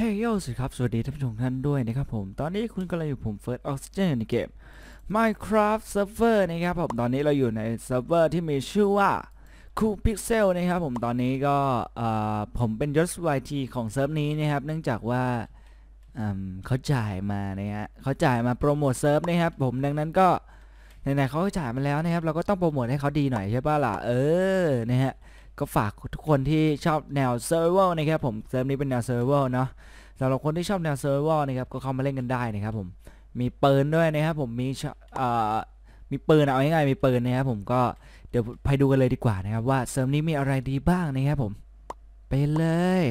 เฮ้ยโยสวัสดีครับ สวัสดีท่านผู้ชมท่านด้วยนะครับผม ตอนนี้คุณกำลังอยู่ผม First Oxygen ในเกม Minecraft Server นะครับผม ตอนนี้เราอยู่ในเซิร์ฟเวอร์ที่มีชื่อว่า Cool Pixel นะครับผม ตอนนี้ก็ผมเป็นยศ YT ของเซิร์ฟนี้นะครับ เนื่องจากว่าเขาจ่ายมานะฮะเขาจ่ายมาโปรโมทเซิร์ฟนะครับผม ดังนั้นก็ไหนๆเขาจ่ายมาแล้วนะครับ เราก็ต้องโปรโมทให้เขาดีหน่อยใช่ป่ะล่ะ เออ นะฮะ ก็ฝากทุกคนที่ชอบแนวเซอร์เวอร์นะครับผมเซิร์ฟนี้เป็นแนวเซอร์เวอร์เนาะสำหรับคนที่ชอบแนวเซอร์เวอร์นะครับก็เข้ามาเล่นกันได้นะครับผมมีปืนด้วยนะครับผมมีเอ่อมีปืนเอาง่ายๆมีปืนนะครับผมก็เดี๋ยวไปดูกันเลยดีกว่านะครับว่าเซิร์ฟนี้มีอะไรดีบ้างนะครับผมไปเลย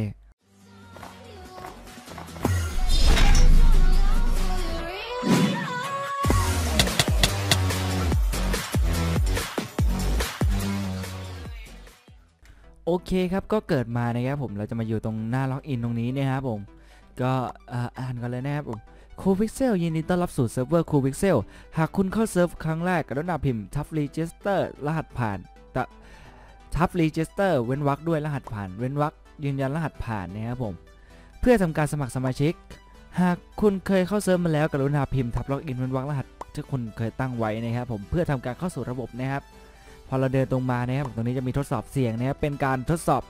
โอเคครับก็เกิดมานะครับผมเราจะมาอยู่ตรงหน้าล็อกอินตรงนี้นะครับผมก็อ่ออ่านกันเลยนะครับผมคูพิกเซลยินดีต้อนรับสู่เซิร์ฟเวอร์คูพิกเซลหากคุณเข้าเซิร์ฟครั้งแรกกรุณาพิมพ์ทัฟรีจิสเตอร์รหัสผ่านทัฟรีจิสเตอร์เว้นวรรคด้วยรหัสผ่าน เว้นวรรคยืนยันรหัสผ่านนะครับผมเพื่อทำการสมัครสมาชิก หากคุณเคยเข้าเซิร์ฟมาแล้วกรุณาพิมพ์ทับล็อกอินเว้นวรรครหัสที่คุณเคยตั้งไว้นะครับผมเพื่อทำการเข้าสู่ระบบนะครับ พอเราเดินตรงมานะครับตรงนี้จะมีทดสอบเสียงนะครับเป็นการทดสอบ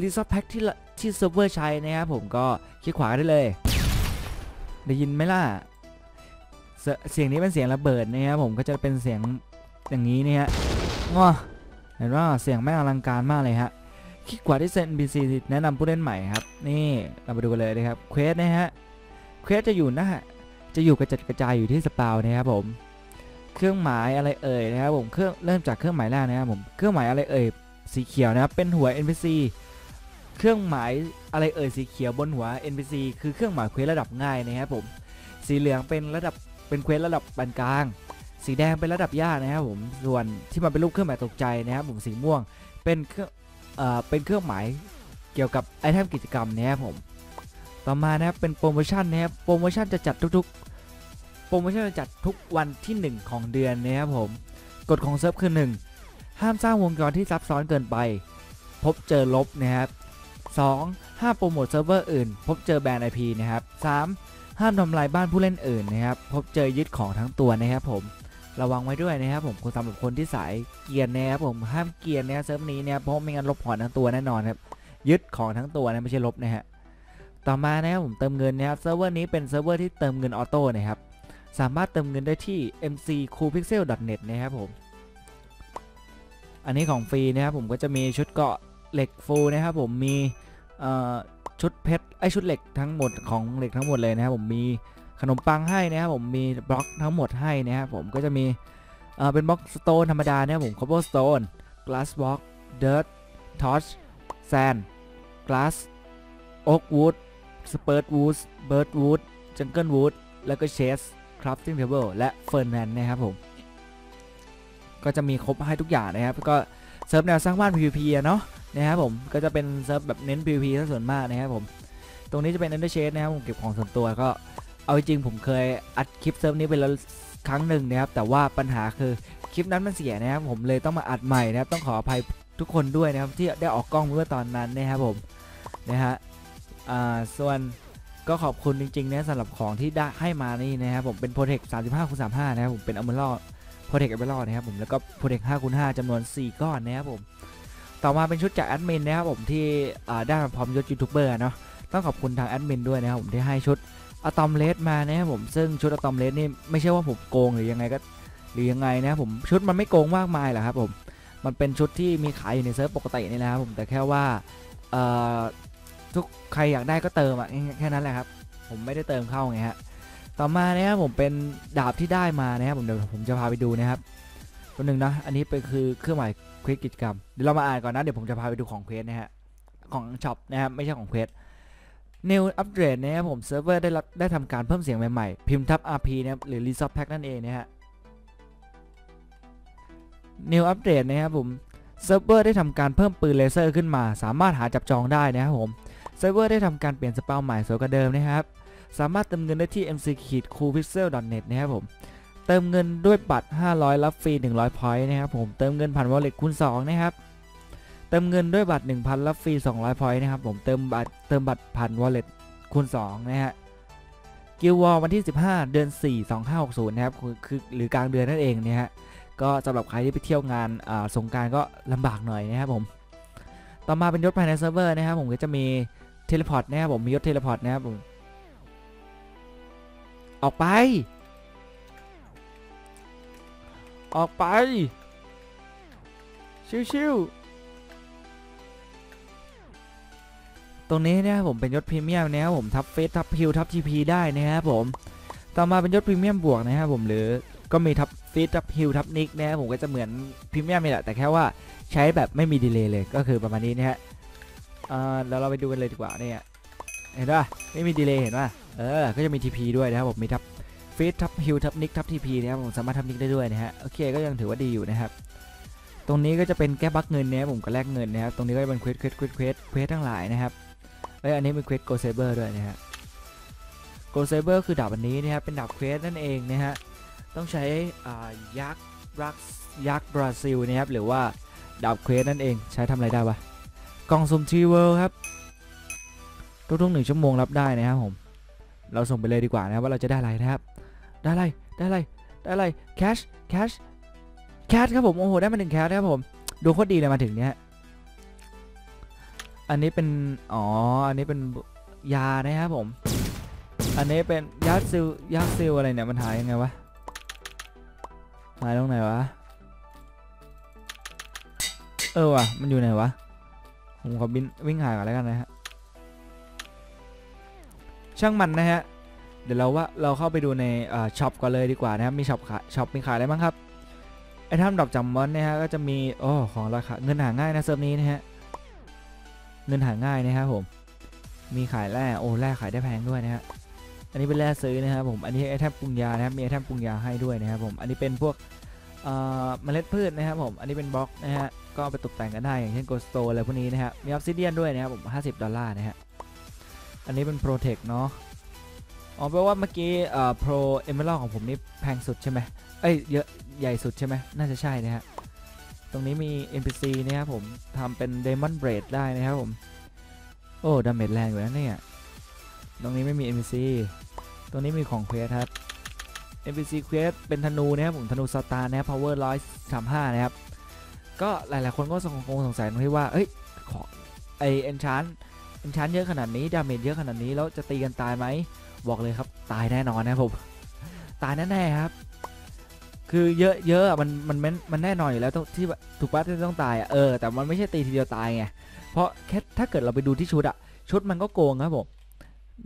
รีซอสแพ็กที่ที่เซิร์ฟเวอร์ใช้นะครับผมก็คลิกขวาได้เลย ได้ยินไหมล่ะเสเสียงนี้เป็นเสียงระเบิดนะครับผมก็จะเป็นเสียงอย่างนี้นี่ฮะง้อเห็นว่าเสียงแม่งอลังการมากเลยฮะคลิกขวาที่เซน NPC แนะนำผู้เล่นใหม่ครับ นี่เรามาดูกันเลยนะครับเควสนะฮะเควสจะอยู่หน้าจะอยู่กระจัดกระจายอยู่ที่สปาวนะครับผม เครื่องหมายอะไรเอ่ยนะครับผมเครื่องเริ่มจากเครื่องหมายแรกนะครับผมเครื่องหมายอะไรเอ่ยสีเขียวนะครับเป็นหัว NPC เครื่องหมายอะไรเอ่ยสีเขียวบนหัว NPC คือเครื่องหมายเควสระดับง่ายนะครับผมสีเหลืองเป็นระดับเป็นเควสระดับปานกลาง สีแดงเป็นระดับยากนะครับผมส่วนที่มันเป็นรูปเครื่องหมายตกใจนะครับผมสีม่วงเป็นเครื่องเอ่อเป็นเครื่องหมายเกี่ยวกับไอเทมกิจกรรมนะครับผมต่อมานะครับเป็นโปรโมชั่นนะครับโปรโมชั่นจะจัดทุก โปรโมชั่นจะจัดทุกวันที่ 1 ของเดือนนะครับผม กฎของเซิร์ฟคือ 1 ห้ามสร้างวงจรที่ซับซ้อนเกินไป พบเจอลบนะครับ 2. ห้ามโปรโมทเซิร์ฟเวอร์อื่น พบเจอแบรนด์ IP นะครับ 3. ห้ามทำลายบ้านผู้เล่นอื่นนะครับ พบเจอยึดของทั้งตัวนะครับผม ระวังไว้ด้วยนะครับผมคุณสำหรับคนที่สายเกียร์นะครับผม ห้ามเกียร์นะเซิร์ฟนี้เนะครับเพราะไม่งั้นลบของทั้งตัวแน่นอนครับ ยึดของทั้งตัวนะไม่ใช่ลบนะฮะ ต่อมานะครับผมเติมเงินนะครับ เซิร์ฟเวอร์นี้เป็นเซิร์ฟเวอร์ที่เติมเงินออโต้นะครับ สามารถเติมเงินได้ที่ mccoolpixel.net นะครับผม อันนี้ของฟรีนะครับผมก็จะมีชุดเกาะเหล็กฟูนะครับผมมีชุดเพชรไอชุดเหล็กทั้งหมดของเหล็กทั้งหมดเลยนะครับผมมีขนมปังให้นะครับผมมีบล็อกทั้งหมดให้นะครับผมก็จะมีเป็นบล็อกสโตนธรรมดานะครับผม cobblestone glass block dirt torch sand glass oak wood spurt wood bird wood jungle wood แล้วก็ chest crafting table และ furnace นะครับผม ก็จะมีครบให้ทุกอย่างนะครับ ก็เซิร์ฟแนวสร้างบ้าน PVP เนาะนะครับผมก็จะเป็นเซิร์ฟแบบเน้น PVP ซะส่วนมากนะครับผม ตรงนี้จะเป็น Ender Shade นะครับผมเก็บของส่วนตัวก็เอาจริงผมเคยอัดคลิปเซิร์ฟนี้ไปแล้วครั้งหนึ่งนะครับ แต่ว่าปัญหาคือคลิปนั้นมันเสียนะครับผมเลยต้องมาอัดใหม่นะครับต้องขออภัยทุกคนด้วยนะครับที่ได้ออกกล้องเมื่อตอนนั้นนะครับผมนะฮะอ่าส่วน ก็ขอบคุณจริงๆนะสำหรับของที่ได้ให้มานี่นะครับผมเป็น Protect 35คูณ35นะครับผมเป็น a m e r a l Protect a m e r a l นะครับผมแล้วก็ Protect 5คูณ5จำนวน 4 ก้อนนะครับผมต่อมาเป็นชุดจากแอดมินนะครับผมที่ได้มาพร้อมยศยูทูบเบอร์เนาะต้องขอบคุณทางแอดมินด้วยนะครับผมที่ให้ชุดอะตอมเลสมานะครับผมซึ่งชุดอะตอมเลสนี่ไม่ใช่ว่าผมโกงหรือยังไงก็หรือยังไงนะครับผมชุดมันไม่โกงมากมายหรอกครับผมมันเป็นชุดที่มีขายอยู่ในเซิร์ฟปกตินี่แหละครับผมแต่แค่ว่าเอ่อ ทุกใครอยากได้ก็เติมอะแค่นั้นแหละครับ ผมไม่ได้เติมเข้าไงฮะต่อมานะครับผมเป็นดาบที่ได้มานะครับผมเดี๋ยวผมจะพาไปดูนะครับตัวหนึ่งนะอันนี้เป็นคือเครื่องหมายเควสกิจกรรมเดี๋ยวเรามาอ่านก่อนนะเดี๋ยวผมจะพาไปดูของเควสนะฮะของช็อปนะครับไม่ใช่ของเควส New Upgrade นะครับผมเซิร์ฟเวอร์ได้รับได้ทำการเพิ่มเสียงใหม่ๆ พิมพ์ทับ RP นะครับหรือ Resource Pack นั่นเองนะฮะ New Upgrade นะครับผมเซิร์ฟเวอร์ได้ทำการเพิ่มปืนเลเซอร์ขึ้นมา สามารถหาจับจองได้นะครับผม เซิร์ฟเวอร์ได้ทำการเปลี่ยนสเปลใหม่สวยกว่าเดิมนะครับ สามารถเติมเงินได้ที่ mc-coolpixel.net นะครับผม เติมเงินด้วยบัตร 500 รับฟรี 100 point นะครับผม เติมเงินผ่าน wallet คูณ2นะครับ เติมเงินด้วยบัตร 1,000 รับฟรี 200 point นะครับผม เติมบัตร เติมบัตรผ่าน wallet คูณ2นะฮะ กิลวอลวันที่ 15 เดือน 4 2560 นะครับ คือหรือกลางเดือนนั่นเองเนะฮะ ก็สำหรับใครที่ไปเที่ยวงานสงกรารก็ลำบากหน่อยนะครับผม ต่อมาเป็นยศภายในเซิร์ฟเวอร์นะครับผมก็จะมี เทเลพอร์ตนะครับผมมียศเทเลพอร์ตนะครับผมออกไป ออกไป ชิวๆตรงนี้นะครับผมเป็นยศพรีเมียมนะครับผมทับเฟสทับฮิลทับทีพีได้นะครับผมต่อมาเป็นยศพรีเมียมบวกนะครับผมหรือก็มีทับเฟสทับฮิลทับนิกนะครับผมก็จะเหมือนพรีเมียมนี่แหละแต่แค่ว่าใช้แบบไม่มีดีเลย์เลยก็คือประมาณนี้นะฮะ อ่าแล้วเราไปดูกันเลยดีกว่าเนี่ยเห็นป่ะไม่มีดีเลย์เห็นป่ะเออก็จะมี TP ด้วยนะครับผมมีทับเฟสทับฮิลทับนิกทับทีพีนะครับผมสามารถทับนิกได้ด้วยนะฮะโอเคก็ยังถือว่าดีอยู่นะครับตรงนี้ก็จะเป็นแก้บั๊กเงินนะครับผมก็แลกเงินนะครับตรงนี้ก็จะเป็นเควสเควสเควสเควสเควสทั้งหลายนะครับเอ้ยอันนี้เป็นเควสโกเซเบอร์ด้วยนะฮะโกเซเบอร์คือดาบอันนี้นะครับเป็นดาบเควสนั่นเองนะฮะต้องใช้อ่ายักษ์รักยักษ์บราซิลนะครับหรือว่าดาบเควสนั่นเองใช้ทำอะไรได้วะ กล่องสุ่มทีเวิลครับทุกๆหนึ่งชั่วโมงรับได้นะครับผม เราส่งไปเลยดีกว่านะครับว่าเราจะได้อะไรนะครับ ได้อะไร ได้อะไร ได้อะไร แคช แคช แคทครับผม โอ้โห ได้มาหนึ่งแคทครับผม ดูโคตรดีเลยมาถึงเนี้ย อันนี้เป็น อ๋อ อันนี้เป็นยานะครับผม อันนี้เป็นยักษ์ซิลยักษ์ซิลอะไรเนี่ย มันหายยังไงวะ หายตรงไหนวะ เออว่ะ มันอยู่ไหนวะ ผมขอบินวิ่งหาก่อนแล้วกันนะฮะ ช่างมันนะฮะ เดี๋ยวเราว่าเราเข้าไปดูในช็อปก่อนเลยดีกว่านะครับมีช็อปขายช็อปมีขายอะไรบ้างครับไอทำดอกจำมอนนะฮะก็จะมีโอ้ของราคาเงินหาง่ายนะเซิร์ฟนี้นะฮะเงินหาง่ายนะครับผม มีขายแร่โอ้แร่ขายได้แพงด้วยนะฮะอันนี้เป็นแร่ซื้อนะครับผมอันนี้ไอแทมปรุงยานะครับมีไอแทมปรุงยาให้ด้วยนะครับผมอันนี้เป็นพวก เอ่อเมล็ดพืชนะครับผม อันนี้เป็นบล็อกนะฮะ ก็ไปตกแต่งกันได้อย่างเช่นโกสโตอะไรพวกนี้นะฮะ มีออฟซิเดียนด้วยนะครับผม 50 ดอลลาร์นะฮะ อันนี้เป็นโปรเทคเนาะ อ๋อแปลว่าเมื่อกี้เอ่อโปรเอเมอรัลของผมนี่แพงสุดใช่ไหมเอ้ยเยอะใหญ่สุดใช่ไหมน่าจะใช่นะฮะ ตรงนี้มี NPC นะครับผมทำเป็น Demon Blade ได้นะครับผม โอ้ดาเมจแรงอยู่นะเนี่ย ตรงนี้ไม่มี NPC ตรงนี้มีของเควสครับ NPC เควสเป็นธนูนะครับผมธนูสตาร์นะครับ power 135 นะครับ ก็หลายๆคนก็คงสงสัยตรงที่ว่า เอ้ย ขอไอเอนชานเอนชานเยอะขนาดนี้ ดาเมจเยอะขนาดนี้ แล้วจะตีกันตายไหม บอกเลยครับ ตายแน่นอนนะครับผม ตายแน่ๆครับ คือเยอะเยอะมันมันมันมันแน่นอนอยู่แล้วที่ถูกปะที่ต้องตายอะเออ แต่มันไม่ใช่ตีทีเดียวตายไง เพราะแค่ถ้าเกิดเราไปดูที่ชุดอะชุดมันก็โกงครับผม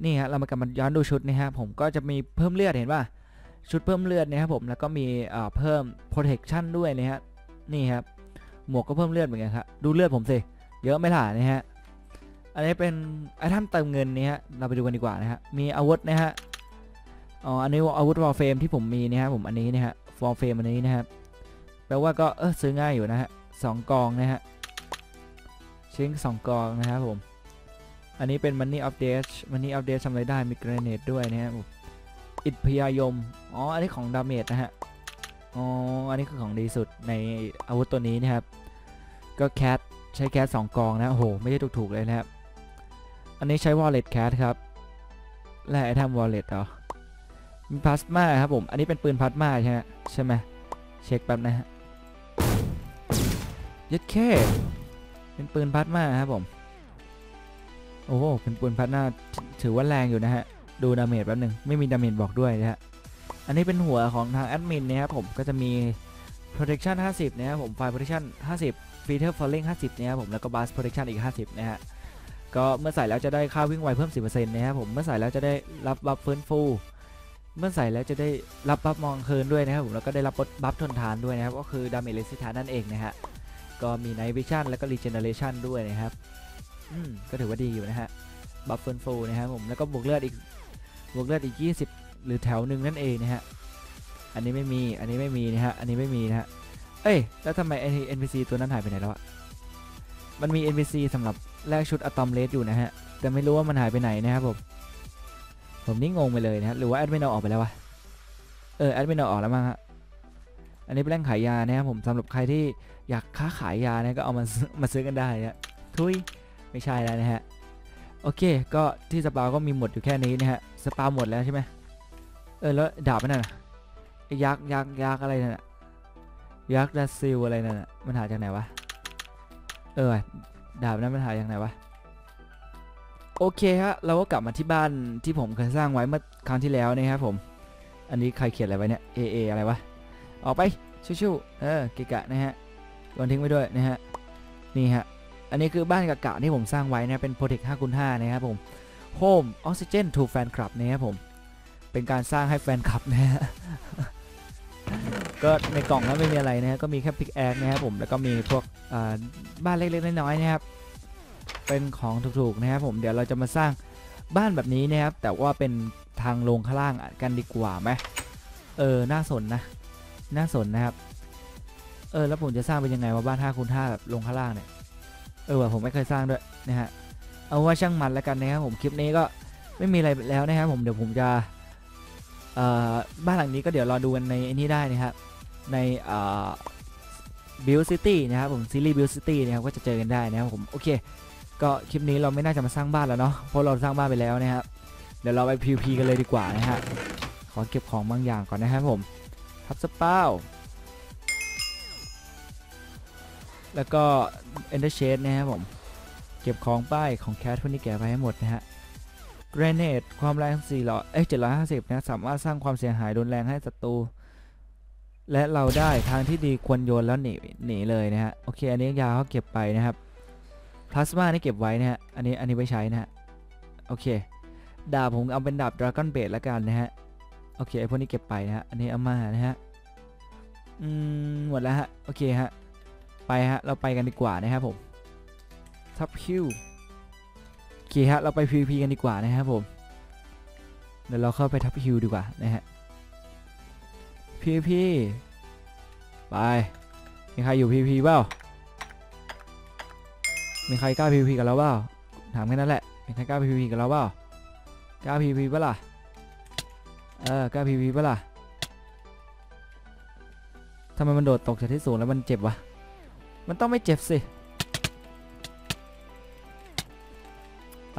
นี่ฮะ เรามากลับมาย้อนดูชุดนี่ฮะ ผมก็จะมีเพิ่มเลือดเห็นป่ะ ชุดเพิ่มเลือดนะครับผมแล้วก็มีเอ่อเพิ่ม protection ด้วยนะฮะนี่ครับหมวกก็เพิ่มเลือดเหมือนกันครับดูเลือดผมสิเยอะไม่ถ่านะฮะอันนี้เป็นไอเทมเติมเงินนี่ฮะเราไปดูกันดีกว่านะฮะมีอาวุธนะฮะอ๋ออันนี้อาวุธวอลเฟมที่ผมมีนะฮะผมอันนี้นะฮะฟอร์เฟมอันนี้นะครับแปลว่าก็เออซื้อง่ายอยู่นะฮะสองกองนะฮะชิ้นสองกองนะครับผมอันนี้เป็น Money Update Money Update ทำอะไรได้มี Grenade ด้วยนะครับ อิดพยายม อ๋อ อันนี้ของดาเมจนะฮะ อ๋อ อันนี้คือของดีสุดในอาวุธตัวนี้นะครับ ก็แคทใช้แคทสองกองนะโอ้โห ไม่ใช่ถูกๆเลยนะครับ อันนี้ใช้ Wallet Cat ครับ และไอทม Wallet เหรอ มีพลาสมาครับผม อันนี้เป็นปืนพลาสมาใช่ไหมใช่ไหมเช็คแป๊บนะฮะยัดแค่เป็นปืนพลาสมาครับผม โอ้โห เป็นปืนพลาสมาถือว่าแรงอยู่นะฮะ ดูดาเมจแป๊บหนึ่งไม่มีดาเมจบอกด้วยนะฮะ อันนี้เป็นหัวของทางแอดมินนะครับผมก็จะมี protection 50 นะครับผม fire protection 50 feather falling 50 นะครับผมแล้วก็ burst protection อีก 50 นะฮะ ก็เมื่อใส่แล้วจะได้ค่าวิ่งไวเพิ่ม 10%นะครับผมเมื่อใส่แล้วจะได้รับบัฟฟื้นฟูเมื่อใส่แล้วจะได้รับบัฟมองคืนด้วยนะครับผมแล้วก็ได้รับบัฟทนทานด้วยนะครับก็คือดาเมจเลสิทานนั่นเองนะฮะก็มีไนท์วิชั่นแล้วก็รีเจเนเรชันด้วยนะครับ อืม ก็ถือว่าดีอยู่นะฮะ บัฟเฟิร์นฟูนะครับผม แล้วก็บวกเลือดอีก บวกเลือดอีก 20 หรือแถวหนึ่งนั่นเองนะฮะ อันนี้ไม่มี อันนี้ไม่มีนะฮะ อันนี้ไม่มีนะฮะ เอ้ย แล้วทำไมไอ้ NPC ตัวนั้นหายไปไหนแล้วอะมันมี NPC สำหรับแลกชุดอะตอมเลสอยู่นะฮะ แต่ไม่รู้ว่ามันหายไปไหนนะครับผม ผมนี่งงไปเลยนะฮะ หรือว่าแอดมินเอาออกไปแล้ววะ เออ แอดมินเอาออกแล้วมั้งฮะ อันนี้เป็นแหล่งขายยานะครับผมสำหรับใครที่อยากค้าขายยาเนี่ยก็เอามามาซื้อกันได้นะทุยไม่ใช่แล้วนะฮะ โอเค ก็ที่สปาก็มีหมดอยู่แค่นี้นะฮะ สปาหมดแล้วใช่ไหมเออแล้วดาบมันน่ะนะไอ้ยักษ์ยักษ์ยักษ์อะไรนั่นนะยักษ์ดัสซิลอะไรนั่นนะมันหาจากไหนวะ เออ ดาบนั้นมันหาจากไหนวะ โอเคฮะ เราก็กลับมาที่บ้านที่ผมเคยสร้างไว้เมื่อครั้งที่แล้วนะครับผม อันนี้ใครเขียนอะไรไว้เนี่ย A A อะไรวะ ออกไป ชิวๆเออเกะกะนะฮะโยนทิ้งไว้ด้วยนะฮะ นี่ฮะ อันนี้คือบ้านกะกะที่ผมสร้างไว้นะเป็น Protect 5คูณ5นะครับผม Home Oxygen to Fan Club นะครับผม เป็นการสร้างให้แฟนคลับนะฮะก็ในกล่องนั้นไม่มีอะไรนะฮะก็มีแค่พิกแอคนะครับผมแล้วก็มีพวกบ้านเล็กๆน้อยๆนะครับ เป็นของถูกๆนะครับผมเดี๋ยวเราจะมาสร้างบ้านแบบนี้นะครับ แต่ว่าเป็นทางลงข้างล่างกันดีกว่าไหมเออน่าสนนะ น่าสนนะครับ เออแล้วผมจะสร้างเป็นยังไงว่าบ้าน5คูณ5แบบลงข้างล่างเนี่ย เออว่ะผมไม่เคยสร้างด้วยนะฮะเอาว่าช่างมันแล้วกันนะครับผมคลิปนี้ก็ไม่มีอะไรแล้วนะครับผมเดี๋ยวผมจะเอ่อบ้านหลังนี้ก็เดี๋ยวรอดูกันในไอ้นี้ได้นะครับในเอ่อ Build City นะครับผมซีรีส์ Build City นะครับก็จะเจอกันได้นะครับผมโอเค ก็คลิปนี้เราไม่น่าจะมาสร้างบ้านแล้วเนาะเพราะเราสร้างบ้านไปแล้วนะครับเดี๋ยวเราไป PVP กันเลยดีกว่านะฮะขอเก็บของบางอย่างก่อนนะครับผมทับสเปา แล้วก็ Ender Shade นะครับผม เก็บของป้ายของแคทพวกนี้แกะไปให้หมดนะฮะ Grenade ความแรง400เอ้ย750 นะ สามารถสร้างความเสียหายรุนแรงให้ศัตรู และเราได้ทางที่ดีควรโยนแล้วหนีหนีเลยนะฮะ โอเค อันนี้ยาเขาเก็บไปนะครับ พลาสมานี่เก็บไว้นะฮะ อันนี้อันนี้ไว้ใช้นะฮะ โอเค ดาบผมเอาเป็นดาบดราก้อนเบดแล้วกันนะฮะ โอเคไอพวกนี้เก็บไปนะฮะ อันนี้เอามานะฮะ อืม หมดแล้วฮะ โอเคฮะ ไปฮะ เราไปกันดีกว่านะครับผมทับฮิวโอเคฮะ เราไป PVP กันดีกว่านะครับผม เดี๋ยวเราเข้าไปทับฮิวดีกว่านะฮะ PVP ไป มีใครอยู่ PVP เปล่า มีใครกล้า PVP กับเราเปล่า ถามแค่นั้นแหละ มีใครกล้า PVP กับเราเปล่ากล้า PVP เปล่ะเออกล้า PVP เปล่ะทำไมมันโดดตกจากที่สูงแล้วมันเจ็บวะ มันต้องไม่เจ็บสิ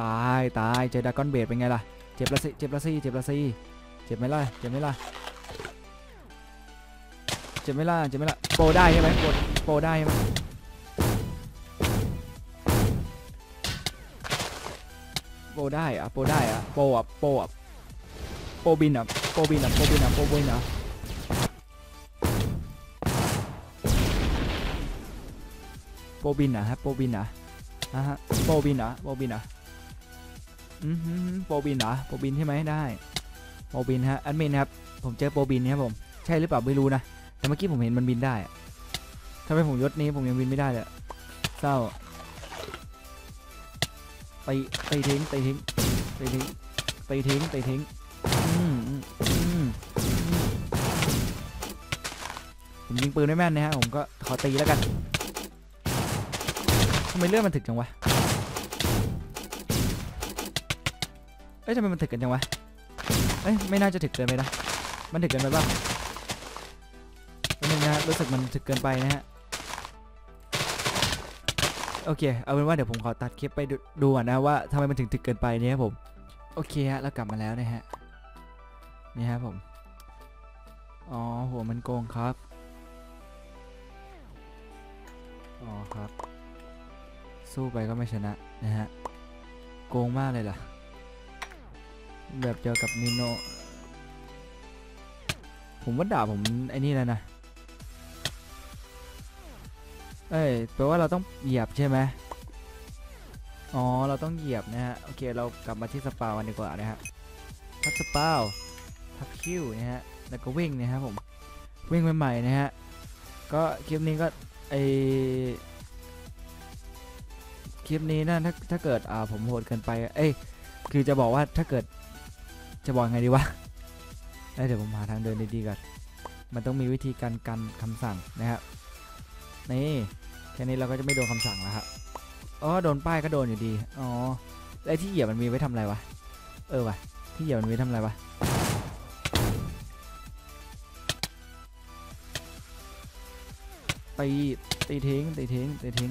ตายตายเจอดากอนเบดเป็นไงล่ะ เจ็บละสิ เจ็บละสิ เจ็บละสิ เจ็บไหมล่ะ เจ็บไหมล่ะ เจ็บไหมล่ะ เจ็บไหมล่ะ โปรได้ใช่ไหมโปรโปรได้ใช่ไหมโปรได้อะโปรได้อะโปรอะโปรอะโปรบินอะโปรบินอะโปรบินอะโปบินอะ โปรบินอะฮะโปรบินอะอะฮะโปรบินอะโปรบินอะอือหือโปรบินเหรอโปรบินใช่ไหมได้โปรบินฮะแอดมินครับผมเจอโปรบินครับผมใช่หรือเปล่าไม่รู้นะแต่เมื่อกี้ผมเห็นมันบินได้ทำไมผมยศนี้ผมยังบินไม่ได้เลยเศร้าตีตีทิ้งตีทิ้งตีทิ้งตีทิ้งตีทิ้งผมยิงปืนไม่แม่นนะฮะผมก็ขอตีแล้วกัน ทำไมเลือดมันถึกจังวะ เอ้ยทำไมมันถึกกันจังวะ เอ้ยไม่น่าจะถึกเกินไปนะ มันถึกเกินไปป่ะนิดนึงนะฮะรู้สึกมันถึกเกินไปนะฮะ โอเค เอาเป็นว่าเดี๋ยวผมขอตัดคลิปไปดูดูก่อนนะว่าทำไมมันถึงถึกเกินไปเนี่ยผม โอเคฮะเรากลับมาแล้วนะฮะ นี่ครับผม อ๋อหัวมันโกงครับ อ๋อครับ สู้ไปก็ไม่ชนะนะฮะ โกงมากเลยล่ะ แบบเจอกับนิโน ผมว่าด่าผมไอ้นี่แล้วนะ เอ้ยแปลว่าเราต้องเหยียบใช่ไหมอ๋อ เราต้องเหยียบนะฮะ โอเค เรากลับมาที่สปาวันดีกว่านะฮะทับสปาวทับคิวนะฮะ แล้วก็วิ่งนะครับผม วิ่งใหม่ๆนะฮะ ก็คลิปนี้ก็ไอ ลิปนี้นะถ้าถ้าเกิดอ่าผมโหดเกินไป เอ้ยคือจะบอกว่าถ้าเกิดจะบอกไงดีวะเเดี๋ยวผมหาทางเดินดีๆก่อนมันต้องมีวิธีการกันคำสั่งนะครับนี่แค่นี้เราก็จะไม่โดนคำสั่งแล้วครับอ๋อโดนป้ายก็โดนอยู่ดีอ๋อแล้วไอ้ที่เหยียบมันมีไว้ทำอะไรวะเออวะที่เหยียบมันมีไว้ทำอะไรวะตีตีทิ้งตีทิ้งตีทิ้ง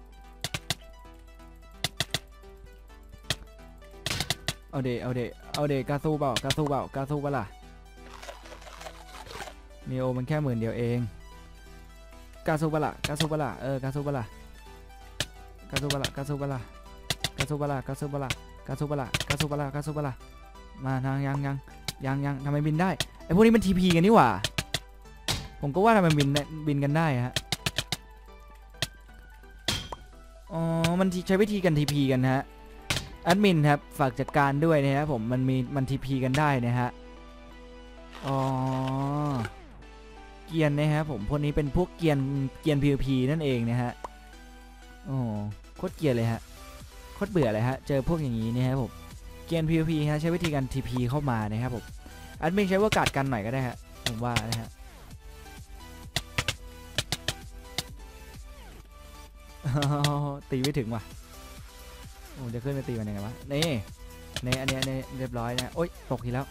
เอาเดเอาเดเอาเดกาซูเปล่ากาซูเปล่ากาซูเปล่าล่ะนีโอมันแค่หมื่นเดียวเองกาซูเปล่ากาซูเปล่าเออกาซูเปล่ากาซูเปล่ากาซูเปล่ากาซูเปล่ากาซูเปล่ากาซูเปล่ากาซูเปล่ากาซูเปล่ามาทางยังยังยังยังทำไมบินได้ไอพวกนี้มันทีพีกันนี่หว่าผมก็ว่าทำไมบินบินกันได้ฮะอ๋อมันใช้วิธีกันทีพีกันฮะ แอดมินครับ ฝากจัดการด้วยนะครับผมมันมีมันทีพีกันได้นะฮะ อ๋อ เกียนนะครับผมพวกนี้เป็นพวกเกียนเกียน PVP นั่นเองนะฮะ โอ้โคตรเกียนเลยฮะ โคตรเบื่อเลยฮะ เจอพวกอย่างนี้นะครับผม เกียน PVP ฮะใช้วิธีการ TP เข้ามานะครับผมแอดมินใช้ว่าการดกันหน่อยก็ได้ฮะ ผมว่านะฮะตีไม่ถึงว่ะ โอ้จะขึ้นไปตีมันยังไงวะ นี่นี่อันนี้อันนี้เรียบร้อยนะโอ๊ยตกทีแล้ว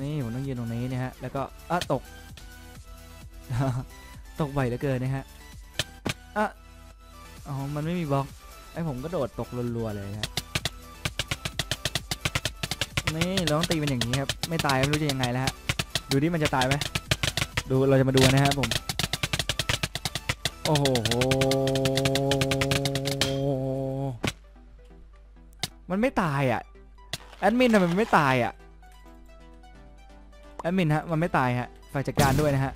นี่ผมต้องยืนตรงนี้นะฮะ แล้วก็อะตก ตกบ่อยเหลือเกินนะฮะอะอ๋อ มันไม่มีบล็อก ไอผมก็โดดตกรัวๆเลยนะฮะนี่เราต้องตีมันอย่างนี้ครับ ไม่ตายไม่รู้จะยังไงแล้วฮะ ดูดิมันจะตายไหมดูเราจะมาดูนะครับผม โอ้โห มันไม่ตายอะแอดมินทำไมมันไม่ตายอะแอดมินฮะมันไม่ตายฮะฝากจัดการด้วยนะฮะ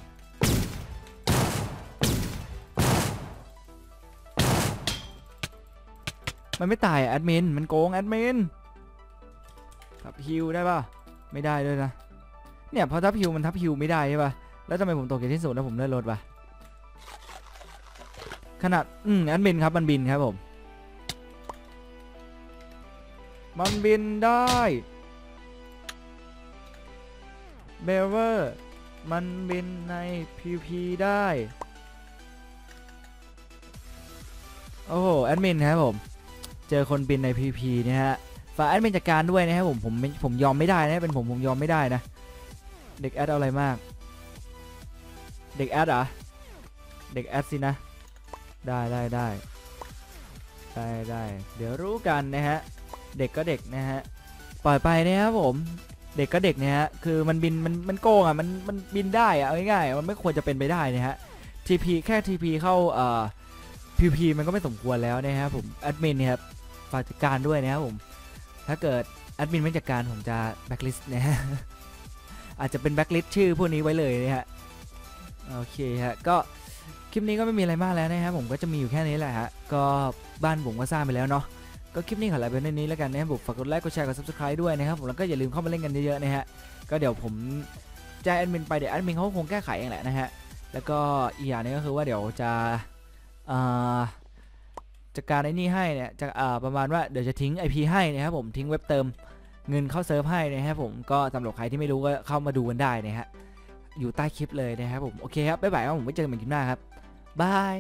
มันไม่ตายอะแอดมินมันโกงแอดมินทับฮิวได้ป่ะไม่ได้ด้วยนะเนี่ยพอทับฮิวมันทับฮิวไม่ได้ใช่ป่ะแล้วทำไมผมตกจากที่สูงแล้วผมเลื่อนรถป่ะขนาดอืมแอดมินครับมันบินครับผม มันบินได้เบเวอร์มันบินใน PP ได้ โอ้โห แอดมินครับผม เจอคนบินใน PP เนี่ยฮะ ฝากแอดมินจัดการด้วยนะครับผม ผมผมยอมไม่ได้นะ เป็นผมผมยอมไม่ได้นะ เด็กแอดเอาอะไรมาก เด็กแอดเหรอเด็กแอดสินะ ได้ได้ได้ได้ได้ เดี๋ยวรู้กันนะฮะ เด็กก็เด็กนะฮะปล่อยไปนะครับผมเด็กก็เด็กนะฮะคือมันบินมันมันโกงอะมันมันบินได้อะง่ายๆมันไม่ควรจะเป็นไปได้นะฮะ TP แค่ TP เข้าเอ่อ PP มันก็ไม่สมควรแล้วนะครับผมแอดมินเนี่ยครับฝากจัดการด้วยนะครับผมถ้าเกิดแอดมินไม่จัดการผมจะแบ็คลิสต์นะฮะอาจจะเป็นแบ็คลิสต์ชื่อพวกนี้ไว้เลยนะฮะโอเคฮะก็คลิปนี้ก็ไม่มีอะไรมากแล้วนะครับผมก็จะมีอยู่แค่นี้แหละฮะก็บ้านผมก็สร้างไปแล้วเนาะ ก็คลิปนี้ขอลาไปในนี้แล้วกันนะครับผมฝากกดไลค์กดแชร์กด subscribe ด้วยนะครับผมแล้วก็อย่าลืมเข้ามาเล่นกันเยอะๆนะฮะก็เดี๋ยวผมแจ้งแอดมินไปเดี๋ยวแอดมินเขาคงแก้ไขเองแหละนะฮะแล้วก็อีกอย่างนึงก็คือว่าเดี๋ยวจะจัดการไอ้นี่ให้เนี่ยจะประมาณว่าเดี๋ยวจะทิ้ง IP ให้นะครับผมทิ้งเว็บเติมเงินเข้าเซิร์ฟให้นะครับผมก็สำหรับใครที่ไม่รู้ก็เข้ามาดูกันได้นะฮะอยู่ใต้คลิปเลยนะครับผมโอเคครับบ๊ายบายครับผมไว้เจอกันใหม่คลิปหน้าครับบาย